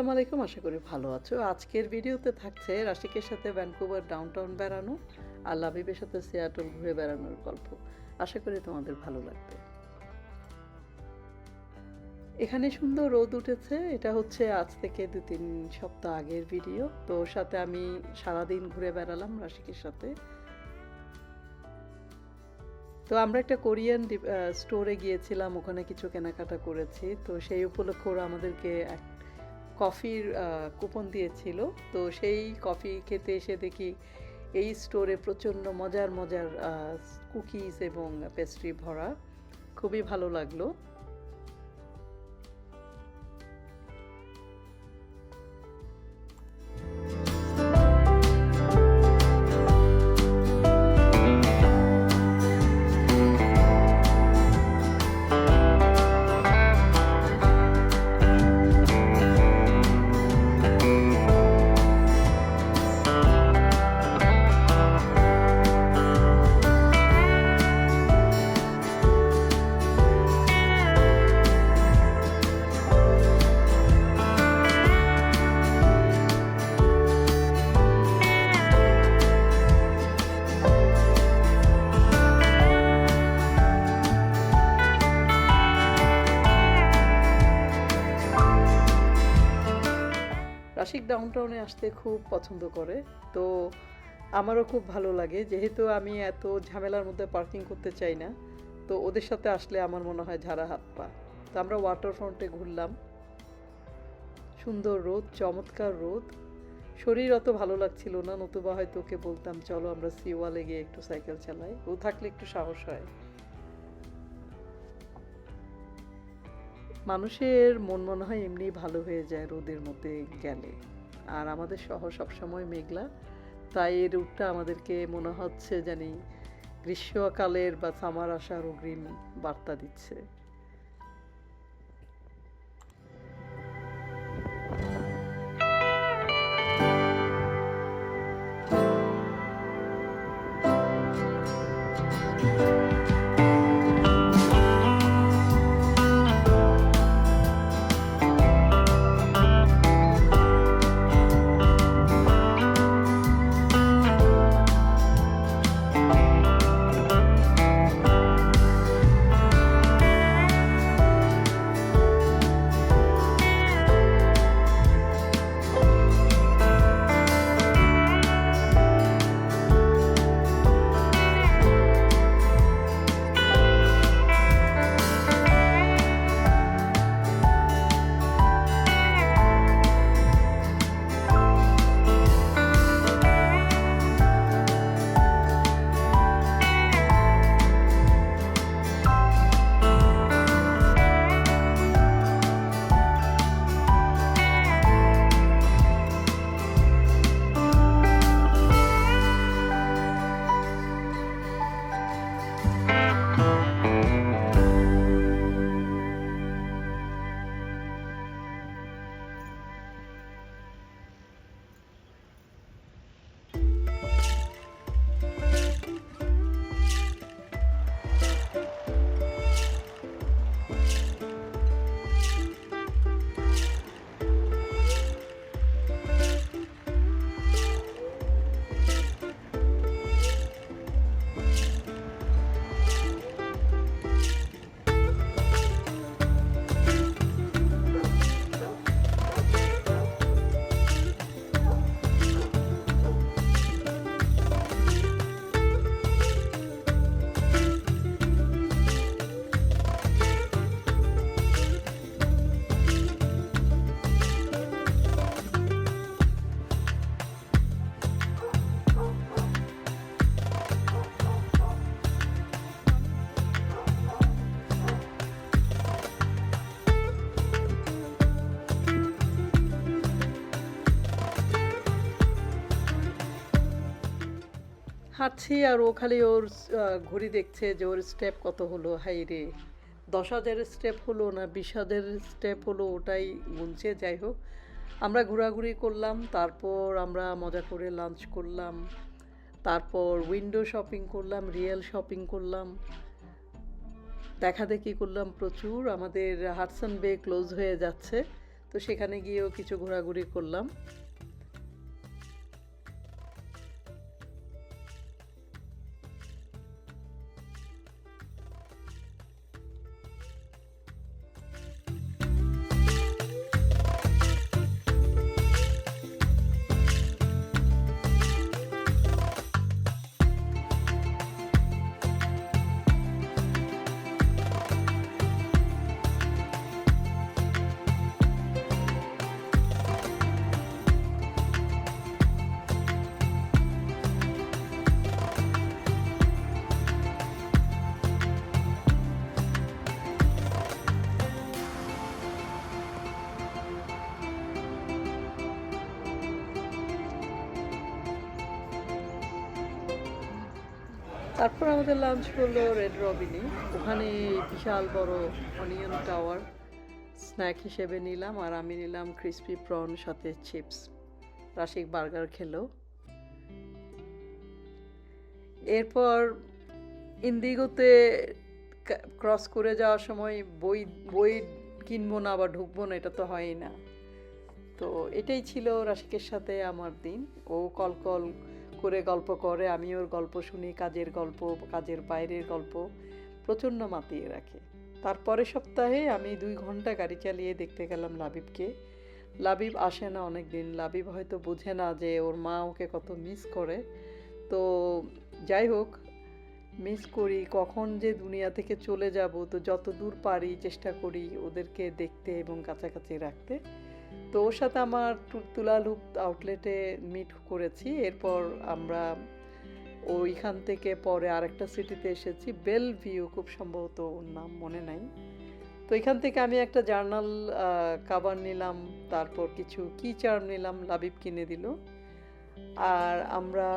আসসালামু আলাইকুম, আশা করি ভালো আছো। আজকের ভিডিওতে থাকছে রাশিকের সাথে ভ্যানকুভার ডাউনটাউন বেড়ানো আর লাবিবের সাথে সিয়াটল ঘুরে বেড়ানোর গল্প। আশা করি তোমাদের ভালো লাগবে। এখানে সুন্দর রোদ উঠেছে, এটা হচ্ছে আজ থেকে দু তিন সপ্তাহ আগের ভিডিও। তো সাথে আমি সারাদিন ঘুরে বেড়ালাম রাশিকের সাথে। তো আমরা একটা কোরিয়ান স্টোরে গিয়েছিলাম, ওখানে কিছু কেনাকাটা করেছি। তো সেই উপলক্ষে ওরা আমাদেরকে এক কফির কুপন দিয়েছিল। তো সেই কফি খেতে এসে দেখি এই স্টোরে প্রচণ্ড মজার মজার কুকিজ এবং পেস্ট্রি ভরা। খুবই ভালো লাগল। ডাউনটাউনে আসতে খুব পছন্দ করে। তো আমারও খুব ভালো লাগে। যেহেতু আমি এত ঝামেলার মধ্যে পার্কিং করতে চাই না, তো ওদের সাথে আসলে আমার মনে হয় ঝাড়া হাত পা। তো আমরা ওয়াটার ফ্রন্টে ঘুরলাম। সুন্দর রোদ, চমৎকার রোদ। শরীর অত ভালো লাগছিল না, নতুবা হয়তো ওকে বলতাম, চলো আমরা সিওয়ালে গিয়ে একটু সাইকেল চালাই। ও থাকলে একটু সাহস হয়। মানুষের মন মনে হয় এমনি ভালো হয়ে যায় রোদের মধ্যে গেলে। আর আমাদের শহর সবসময় মেঘলা। তাই এই রূপটা আমাদেরকে মনে হচ্ছে জানি গ্রীষ্মকালের বা সামার আসার অগ্রিম বার্তা দিচ্ছে। হাঁটছি আর ও খালি ওর ঘড়ি দেখছে যে ওর স্টেপ কত হলো। হাই রে, দশ হাজারের স্টেপ হলো না বিশ হাজারের স্টেপ হলো ওটাই গুনছে, যাই হোক। আমরা ঘোরাঘুরি করলাম, তারপর আমরা মজা করে লাঞ্চ করলাম, তারপর উইন্ডো শপিং করলাম রিয়েল শপিং করলাম। দেখা দেখি করলাম প্রচুর, আমাদের হাটসন বে ক্লোজ হয়ে যাচ্ছে, তো সেখানে গিয়েও কিছু ঘোরাঘুরি করলাম। তারপর আমাদের লাঞ্চ হলো রেড রবিনে ওখানে বিশাল বড় অনিয়ন টাওয়ার স্ন্যাক হিসেবে নিলাম আর আমি নিলাম ক্রিসপি প্রন সাথে চিপস রাশিক বার্গার খেলো। এরপর ইন্দিগোতে ক্রস করে যাওয়ার সময় বই বই কিনবো না বা ঢুকবো না, এটা তো হয়ই না। তো এটাই ছিল রাশিকের সাথে আমার দিন। ও কল কল করে গল্প করে, আমি ওর গল্প শুনি, কাজের গল্প, কাজের বাইরের গল্প প্রচণ্ড মাতিয়ে রাখে। তারপরের সপ্তাহে আমি দুই ঘণ্টা গাড়ি চালিয়ে দেখতে গেলাম লাবিবকে। লাবিব আসে না অনেক দিন লাবিব হয়তো বোঝে না যে ওর মা ওকে কত মিস করে। তো যাই হোক মিস করি, কখন যে দুনিয়া থেকে চলে যাব, তো যত দূর পারি চেষ্টা করি ওদেরকে দেখতে এবং কাছাকাছি রাখতে। তো ওর সাথে আমার তুলালুপ আউটলেটে মিট করেছি। এরপর আমরা ওইখান থেকে পরে আরেকটা সিটিতে এসেছি। বেল ভিউ খুব সম্ভবত ওর নাম মনে নাই। তো এখান থেকে আমি একটা জার্নাল কাভার নিলাম, তারপর কিছু কি চার্ম নিলাম লাবিব কিনে দিল। আর আমরা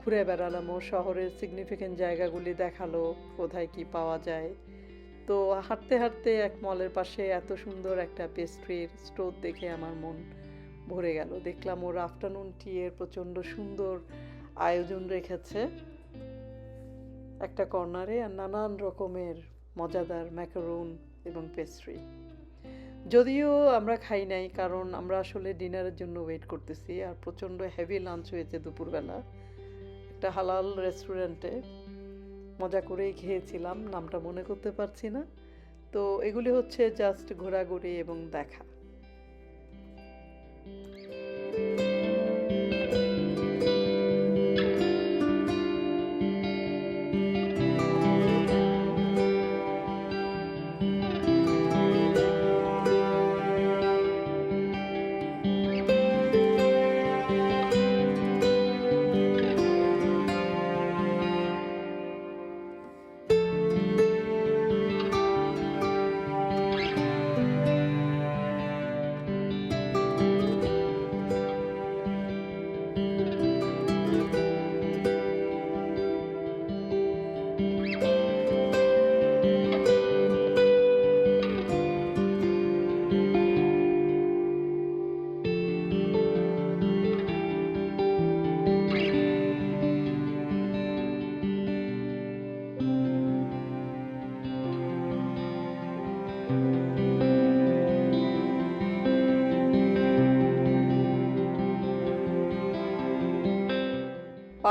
ঘুরে বেড়ালাম, ও শহরের সিগনিফিকেন্ট জায়গাগুলি দেখাল, কোথায় কি পাওয়া যায়। তো হাঁটতে হাঁটতে এক মলের পাশে এত সুন্দর একটা পেস্ট্রির স্টোর দেখে আমার মন ভরে গেল। দেখলাম ওর আফটারনুন টি এর প্রচণ্ড সুন্দর আয়োজন রেখেছে একটা কর্নারে আর নানান রকমের মজাদার ম্যাকারুন এবং পেস্ট্রি যদিও আমরা খাই নাই, কারণ আমরা আসলে ডিনারের জন্য ওয়েট করতেছি আর প্রচণ্ড হেভি লাঞ্চ হয়েছে দুপুরবেলা। একটা হালাল রেস্টুরেন্টে মজা করেই খেয়েছিলাম, নামটা মনে করতে পারছি না। তো এগুলি হচ্ছে জাস্ট ঘোরাঘুরি এবং দেখা।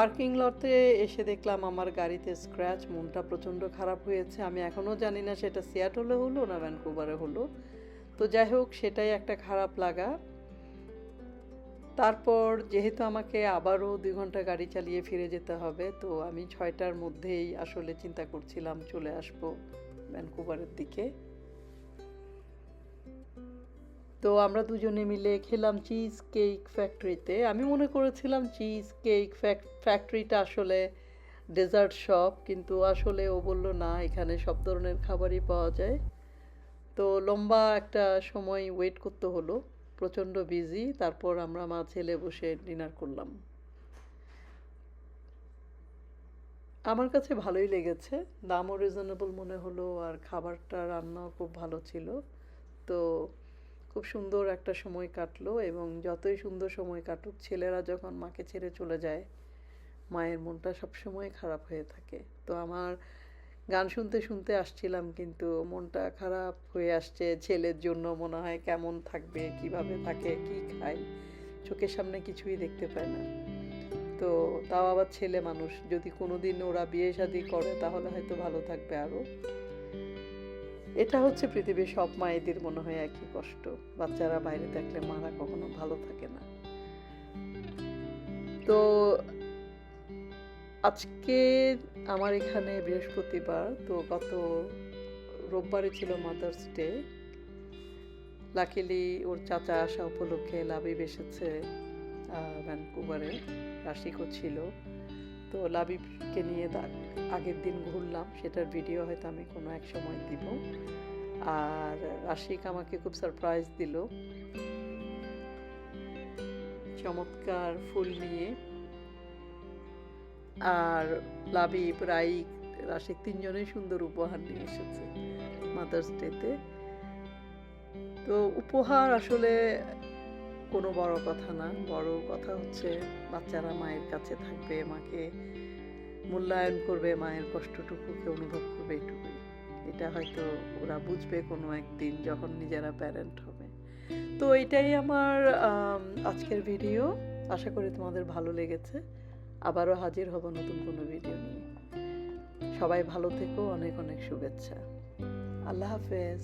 পার্কিং লটে এসে দেখলাম আমার গাড়িতে স্ক্র্যাচ মনটা প্রচণ্ড খারাপ হয়েছে। আমি এখনও জানি না সেটা সিয়াটলে হলো না ভ্যানকুভারে হলো। তো যাই হোক, সেটাই একটা খারাপ লাগা। তারপর যেহেতু আমাকে আবারও দুই ঘণ্টা গাড়ি চালিয়ে ফিরে যেতে হবে, তো আমি ছয়টার মধ্যেই আসলে চিন্তা করছিলাম চলে আসব ভ্যানকুভারের দিকে। তো আমরা দুজনে মিলে খেলাম চিজ কেক ফ্যাক্টরিতে আমি মনে করেছিলাম চিজ কেক ফ্যাক্টরিটা আসলে ডেজার্ট শপ কিন্তু আসলে ও বলল, না, এখানে সব ধরনের খাবারই পাওয়া যায়। তো লম্বা একটা সময় ওয়েট করতে হলো, প্রচণ্ড বিজি তারপর আমরা মা ছেলে বসে ডিনার করলাম। আমার কাছে ভালোই লেগেছে, দামও রিজনেবল মনে হলো, আর খাবারটা রান্নাও খুব ভালো ছিল। তো খুব সুন্দর একটা সময় কাটলো এবং যতই সুন্দর সময় কাটুক, ছেলেরা যখন মাকে ছেড়ে চলে যায়, মায়ের মনটা সবসময় খারাপ হয়ে থাকে। তো আমার গান শুনতে শুনতে আসছিলাম কিন্তু মনটা খারাপ হয়ে আসছে। ছেলের জন্য মনে হয় কেমন থাকবে, কীভাবে থাকে, কি খায়, চোখের সামনে কিছুই দেখতে পায় না। তো তাও আবার ছেলে মানুষ, যদি কোনোদিন ওরা বিয়ে শাদি করে তাহলে হয়তো ভালো থাকবে আরও। এটা হচ্ছে পৃথিবীর সব মায়েদের মনে হয় একই কষ্ট। বাচ্চারা বাইরে থাকলে মারা কখনো ভালো থাকে না। তো আজকে আমার এখানে বৃহস্পতিবার, তো গত রোববারে ছিল মাদার্স ডে লাকিলি ওর চাচা আসা উপলক্ষে লাবিব এসেছে ভ্যানকুভারে রাশিকও ছিল। তো লাবিবকে নিয়ে দা- আগের দিন ঘুরলাম, সেটার ভিডিও হয়তো আমি কোনো এক সময় দিব। আর রাশিক আমাকে খুব সারপ্রাইজ দিল। চমৎকার ফুল নিয়ে। আর লাবিব, রাইক, রাশিক তিনজনেই সুন্দর উপহার নিয়ে এসেছে মাদার্স ডেতে তো উপহার আসলে কোনো বড় কথা না। বড় কথা হচ্ছে বাচ্চারা মায়ের কাছে থাকবে, মাকে মূল্যায়ন করবে, মায়ের কষ্টটুকুকে অনুভব করবে এটুকুই। এটা হয়তো ওরা বুঝবে কোনো একদিন যখন নিজেরা প্যারেন্ট হবে। তো এটাই আমার আজকের ভিডিও আশা করি তোমাদের ভালো লেগেছে। আবারও হাজির হব নতুন কোনো ভিডিও নিয়ে। সবাই ভালো থেকো, অনেক অনেক শুভেচ্ছা। আল্লাহ হাফেজ।